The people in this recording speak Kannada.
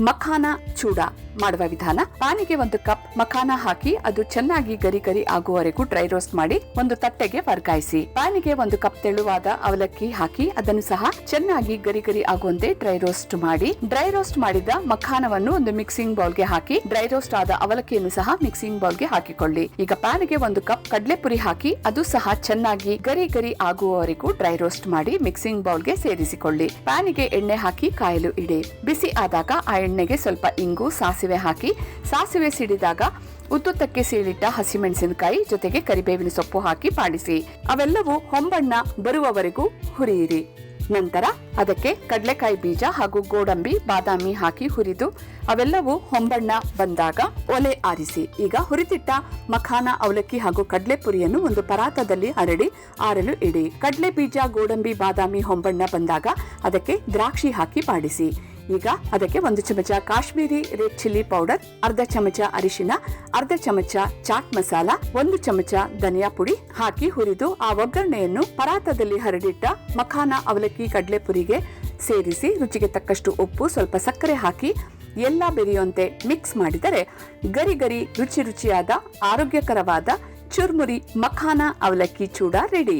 ಮಖಾನ ಚೂಡ ಮಾಡುವ ವಿಧಾನ. ಪಾನಿಗೆ ಒಂದು ಕಪ್ ಮಖಾನ ಹಾಕಿ, ಅದು ಚೆನ್ನಾಗಿ ಗರಿ ಗರಿ ಆಗುವವರೆಗೂ ಡ್ರೈ ರೋಸ್ಟ್ ಮಾಡಿ, ಒಂದು ತಟ್ಟೆಗೆ ವರ್ಗಾಯಿಸಿ. ಪಾನಿಗೆ ಒಂದು ಕಪ್ ತೆಳುವಾದ ಅವಲಕ್ಕಿ ಹಾಕಿ, ಅದನ್ನು ಸಹ ಚೆನ್ನಾಗಿ ಗರಿ ಗರಿ ಆಗುವಂತೆ ಡ್ರೈ ರೋಸ್ಟ್ ಮಾಡಿ. ಡ್ರೈ ರೋಸ್ಟ್ ಮಾಡಿದ ಮಖಾನವನ್ನು ಒಂದು ಮಿಕ್ಸಿಂಗ್ ಬೌಲ್ಗೆ ಹಾಕಿ, ಡ್ರೈ ರೋಸ್ಟ್ ಆದ ಅವಲಕ್ಕಿಯನ್ನು ಸಹ ಮಿಕ್ಸಿಂಗ್ ಬೌಲ್ಗೆ ಹಾಕಿಕೊಳ್ಳಿ. ಈಗ ಪ್ಯಾನ್ಗೆ ಒಂದು ಕಪ್ ಕಡಲೆಪುರಿ ಹಾಕಿ, ಅದು ಸಹ ಚೆನ್ನಾಗಿ ಗರಿ ಗರಿ ಆಗುವವರೆಗೂ ಡ್ರೈ ರೋಸ್ಟ್ ಮಾಡಿ ಮಿಕ್ಸಿಂಗ್ ಬೌಲ್ಗೆ ಸೇರಿಸಿಕೊಳ್ಳಿ. ಪ್ಯಾನಿಗೆ ಎಣ್ಣೆ ಹಾಕಿ ಕಾಯಲು ಇಡಿ. ಬಿಸಿ ಆದಾಗ ಆ ಎಣ್ಣೆಗೆ ಸ್ವಲ್ಪ ಇಂಗು, ಸಾಸಿವೆ ಹಾಕಿ ಸಾಸಿವೆ ಸಿಡಿದಾಗ ಉತ್ತುತ್ತಕ್ಕೆ ಸೀಳಿಟ್ಟ ಹಸಿಮೆಣಸಿನಕಾಯಿ ಜೊತೆಗೆ ಕರಿಬೇವಿನ ಸೊಪ್ಪು ಹಾಕಿ ಪಾಡಿಸಿ ಅವೆಲ್ಲವೂ ಹೊಂಬಣ್ಣ ಬರುವವರೆಗೂ ಹುರಿಯಿರಿ. ನಂತರ ಅದಕ್ಕೆ ಕಡಲೆಕಾಯಿ ಬೀಜ ಹಾಗೂ ಗೋಡಂಬಿ, ಬಾದಾಮಿ ಹಾಕಿ ಹುರಿದು ಅವೆಲ್ಲವೂ ಹೊಂಬಣ್ಣ ಬಂದಾಗ ಒಲೆ ಆರಿಸಿ. ಈಗ ಹುರಿದಿಟ್ಟ ಮಖಾನ ಅವಲಕ್ಕಿ ಹಾಗೂ ಕಡಲೆ ಪುರಿಯನ್ನು ಒಂದು ಪರಾತದಲ್ಲಿ ಹರಡಿ ಆರಲು ಇಡಿ. ಕಡಲೆ ಬೀಜ ಗೋಡಂಬಿ, ಬಾದಾಮಿ, ಹೊಂಬಣ್ಣ ಬಂದಾಗ ಅದಕ್ಕೆ ದ್ರಾಕ್ಷಿ ಹಾಕಿ ಬಾಡಿಸಿ ಈಗ ಅದಕ್ಕೆ ಒಂದು ಚಮಚ ಕಾಶ್ಮೀರಿ ರೆಡ್ ಚಿಲ್ಲಿ ಪೌಡರ್, ಅರ್ಧ ಚಮಚ ಅರಿಶಿನ ಅರ್ಧ ಚಮಚ ಚಾಟ್ ಮಸಾಲ, ಒಂದು ಚಮಚ ಧನಿಯಾ ಪುಡಿ ಹಾಕಿ ಹುರಿದು ಆ ಒಗ್ಗರಣೆಯನ್ನು ಪರಾತದಲ್ಲಿ ಹರಡಿಟ್ಟ ಮಖಾನ ಅವಲಕ್ಕಿ ಕಡಲೆ ಪುರಿಗೆ ಸೇರಿಸಿ ರುಚಿಗೆ ತಕ್ಕಷ್ಟು ಉಪ್ಪು, ಸ್ವಲ್ಪ ಸಕ್ಕರೆ ಹಾಕಿ ಎಲ್ಲ ಬೆರೆಯುವಂತೆ ಮಿಕ್ಸ್ ಮಾಡಿದರೆ ಗರಿ ಗರಿ ರುಚಿ ರುಚಿಯಾದ, ಆರೋಗ್ಯಕರವಾದ ಚುರ್ಮುರಿ ಮಖಾನ ಅವಲಕ್ಕಿ ಚೂಡ ರೆಡಿ